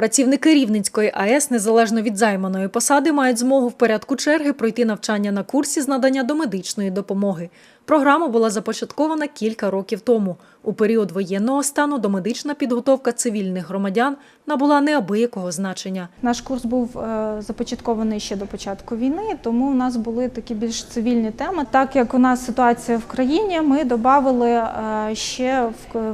Працівники Рівненської АЕС, незалежно від займаної посади, мають змогу в порядку черги пройти навчання на курсі з надання домедичної допомоги. Програма була започаткована кілька років тому. У період воєнного стану домедична підготовка цивільних громадян набула неабиякого значення. Наш курс був е, започаткований ще до початку війни, тому у нас були такі більш цивільні теми. Так як у нас ситуація в країні, ми додали ще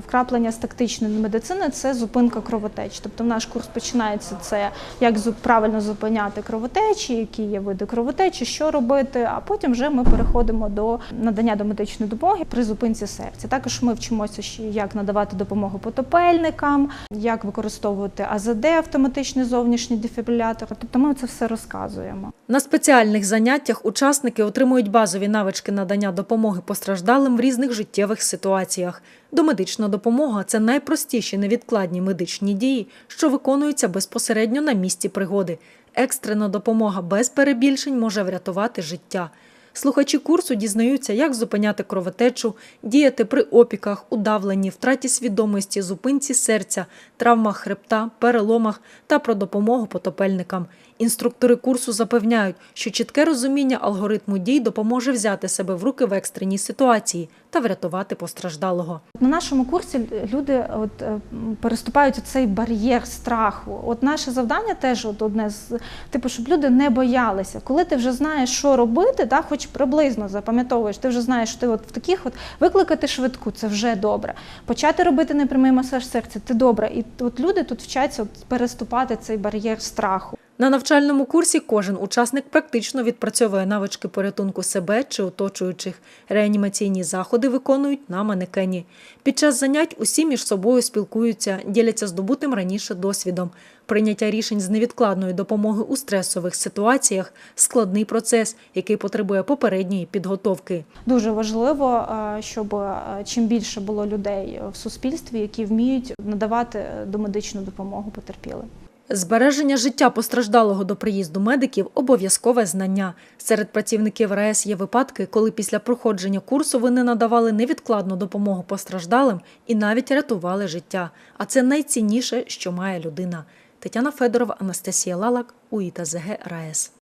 вкраплення з тактичної медицини це зупинка кровотеч. Тобто наш курс починається це як правильно зупиняти кровотечі, які є види кровотечі, що робити. А потім вже ми переходимо до надання домедичної допомоги при зупинці серця. Також ми вчимося, як надавати допомогу потопельникам, як використовувати АЗД, автоматичний зовнішній дефібрилятор. Тобто ми це все розказуємо. На спеціальних заняттях учасники отримують базові навички надання допомоги постраждалим в різних життєвих ситуаціях. Домедична допомога це найпростіші невідкладні медичні дії, що виконуються безпосередньо на місці пригоди. Екстрена допомога без перебільшень може врятувати життя. Слухачі курсу дізнаються, як зупиняти кровотечу, діяти при опіках, удавленні, втраті свідомості, зупинці серця, травмах хребта, переломах та про допомогу потопельникам. Інструктори курсу запевняють, що чітке розуміння алгоритму дій допоможе взяти себе в руки в екстреній ситуації та врятувати постраждалого. На нашому курсі люди от, е, переступають цей бар'єр страху. От наше завдання теж от одне з типу, щоб люди не боялися. Коли ти вже знаєш, що робити, та, хоч приблизно запам'ятовуєш, ти вже знаєш, що ти от в таких от викликати швидку, це вже добре. Почати робити непрямий масаж серця це добре. І от люди тут вчаться от, переступати цей бар'єр страху. На навчальному курсі кожен учасник практично відпрацьовує навички порятунку себе чи оточуючих. Реанімаційні заходи виконують на манекені. Під час занять усі між собою спілкуються, діляться здобутим раніше досвідом. Прийняття рішень з невідкладної допомоги у стресових ситуаціях складний процес, який потребує попередньої підготовки. Дуже важливо, е, щоб е, чим більше було людей в суспільстві, які вміють надавати е, домедичну допомогу потерпілим. Збереження життя постраждалого до приїзду медиків обов'язкове знання. Серед працівників РАЕС є випадки, коли після проходження курсу вони надавали невідкладну допомогу постраждалим і навіть рятували життя. А це найцінніше, що має людина. Тетяна Федорова, Анастасія Лалак, УІТЗГ РАЕС.